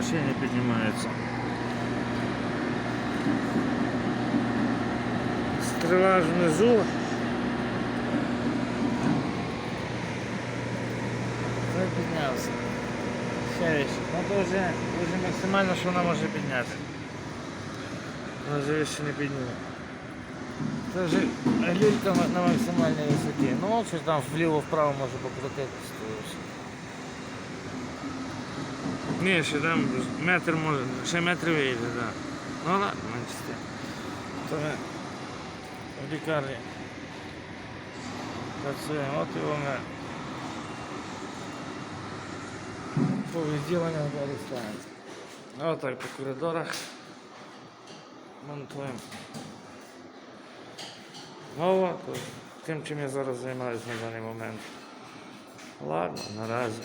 машині піднімається. Стріла ж внизу. Це піднявся. Ще вище. Ну то вже, вже максимально, що вона може підняти. Вона вже вище не підніме. Це вже люлька на- на максимальній висоті. Ну, от щось там вліво-вправо може покрутитися. то ж. Ні, ще там метр може, ще метр вийде, так. Да. Ну ладно, менше з тим. То ми в лікарні працюємо, от його ми по відділенням переставимо. Отак по коридорах монтуємо. Нова, то тим, чим я зараз займаюся на даний момент. Ладно, наразі.